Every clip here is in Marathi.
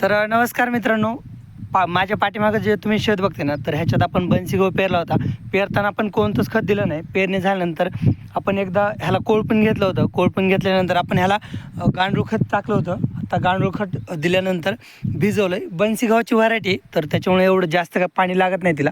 तर नमस्कार मित्रांनो. पा माझ्या पाठीमागं जे तुम्ही शेत बघते ना तर ह्याच्यात आपण बन्सी गहू पेरला होता. पेरताना आपण कोणतंच खत दिलं नाही. पेरणी झाल्यानंतर आपण एकदा ह्याला कोळपण घेतलं होतं. कोळपण घेतल्यानंतर आपण ह्याला गांडूळ खत टाकलं होतं. आता गांडूळ खत दिल्यानंतर भिजवलं आहे बन्सी गव्हाची व्हरायटी तर त्याच्यामुळे एवढं जास्त काय पाणी लागत नाही तिला.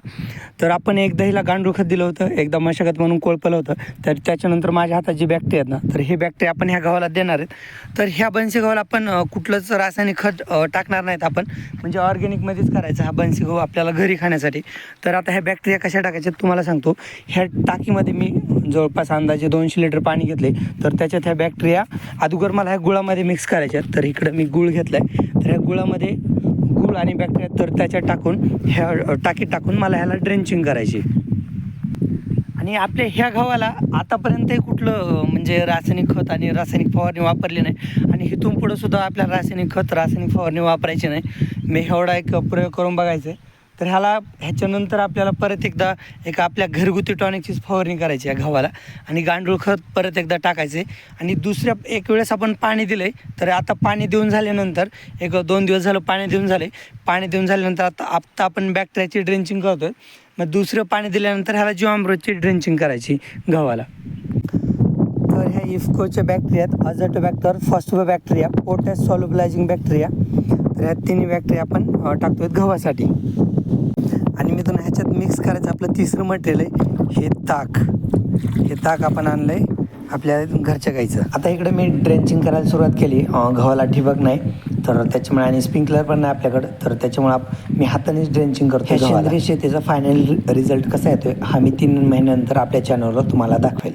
तर आपण एकदा हिला गांडूळ खत दिलं होतं एकदा मशागत म्हणून कोळपलं होतं. तर त्याच्यानंतर माझ्या हातात जी बॅक्टेरिया आहेत ना तर हे बॅक्टेरिया आपण ह्या गव्हाला देणार आहेत. तर ह्या बन्सी गव्हाला आपण कुठलंच रासायनिक खत टाकणार नाहीत आपण. म्हणजे ऑर्गॅनिकमध्येच करायचा हा बन्सी गहू आपल्याला घरी खाण्यासाठी. तर आता ह्या बॅक्टेरिया कशा टाकायच्या तुम्हाला सांगतो. ह्या टाकीमध्ये मी जवळपास अंदाजे दोनशे लिटर पाणी घेतले तर त्याच्यात ह्या बॅक्टेरिया अगोदर मला ह्या गुळामध्ये मिक्स करायच्या आहेत. तर इकडं मी गुळ घेतला आहे तर ह्या गुळामध्ये गुळ आणि बॅक्टेरिया तर त्याच्यात टाकून ह्या टाकीत टाकून मला ह्याला ड्रेंचिंग करायची. आणि आपल्या ह्या गव्हाला आतापर्यंतही कुठलं म्हणजे रासायनिक खत आणि रासायनिक फवारणी वापरली नाही. आणि इथून पुढं सुद्धा आपल्याला रासायनिक खत रासायनिक फवारणी वापरायची नाही. मी एवढा एक प्रयोग करून बघायचा आहे तर ह्याला ह्याच्यानंतर आपल्याला परत एकदा एक आपल्या घरगुती टॉनिकचीच फवारणी करायची आहे गव्हाला. आणि गांडूळ खत परत एकदा टाकायचे. आणि दुसऱ्या एक वेळेस आपण पाणी दिलं आहे तर आता पाणी देऊन झाल्यानंतर एक दोन दिवस झालं पाणी देऊन झाले पाणी देऊन झाल्यानंतर आता आत्ता आपण बॅक्टेरियाची ड्रेंचिंग करतोय. मग दुसरं पाणी दिल्यानंतर ह्याला जीवामृतची ड्रेंचिंग करायची गव्हाला. तर ह्या इफ्कोच्या बॅक्टेरियात अझटोबॅक्टर फॉस्टोबॅक्टेरिया पोटॅश सॉल्युबलायझिंग बॅक्टेरिया तर ह्या तिन्ही बॅक्टेरिया आपण टाकतो टाकतोय गव्हासाठी. आणि मी तुम्हाला ह्याच्यात मिक्स करायचं आपलं तिसरं मटेरियल आहे हे ताक. हे ताक आपण आणलं आहे आपल्या घरच्या गाईचं. आता इकडे मी ड्रेंचिंग करायला सुरुवात केली. गव्हाला ठिबक नाही तर त्याच्यामुळे आणि स्प्रिंकलर पण नाही आपल्याकडं तर त्याच्यामुळे आप- मी हातानेच ड्रेंचिंग करतो सेंद्रिय शेतीचा फायनल रिझल्ट कसा येतोय हा मी तीन महिन्यानंतर आपल्या चॅनलवर तुम्हाला दाखवेल.